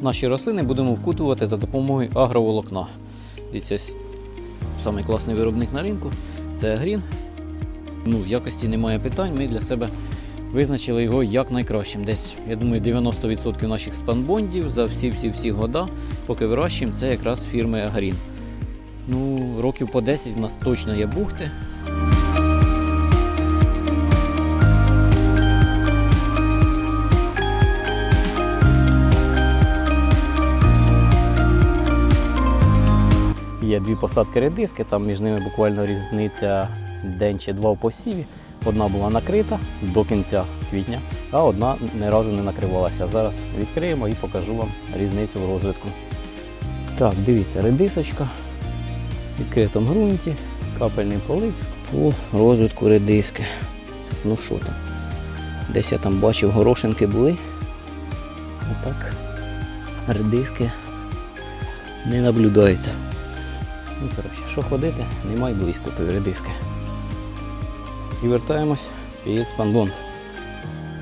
наші рослини будемо вкутувати за допомогою агроволокна. Дивіться, ось самий класний виробник на ринку це Агрін. Ну, в якості немає питань, ми для себе визначили його як найкращим. Десь, я думаю, 90% наших спанбондів за всі-всі-всі года, поки вирощуємо, це якраз фірми Агрін. Ну, років по 10 в нас точно є бухти. Є дві посадки редиски, там між ними буквально різниця день чи два в посіві. Одна була накрита до кінця квітня, а одна ні разу не накривалася. Зараз відкриємо і покажу вам різницю в розвитку. Так, дивіться, редисочка в відкритому ґрунті, капельний полив по розвитку редиски. Ну що там? Десь я там бачив, горошинки були. А так редиски не наблюдається. Ну, коротше, що ходити, немає близько тої редиски. І вертаємось під спанбонд.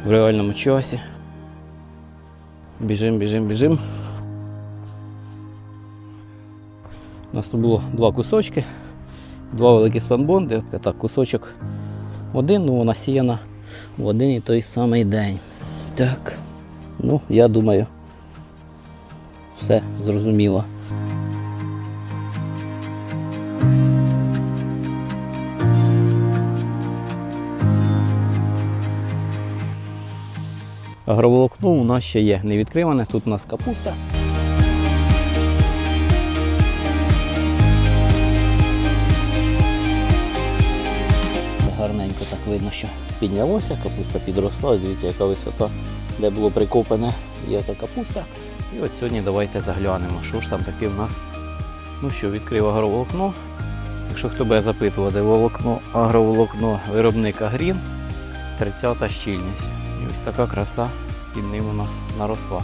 В реальному часі. Біжим, біжим, біжим. У нас тут було два кусочки, два великі спанбонди. Так, кусочок один, ну вона сіяна в один і той самий день. Так, ну, я думаю, все зрозуміло. Агроволокно у нас ще є не відкриване, тут у нас капуста. Гарненько так видно, що піднялося, капуста підросла, дивіться, яка висота, де було прикопане, яка капуста. І от сьогодні давайте заглянемо, що ж там таке в нас. Ну що, відкрив агроволокно. Якщо хто буде запитувати, волокно, агроволокно виробника Грін, 30 щільність. І ось така краса під ним у нас наросла.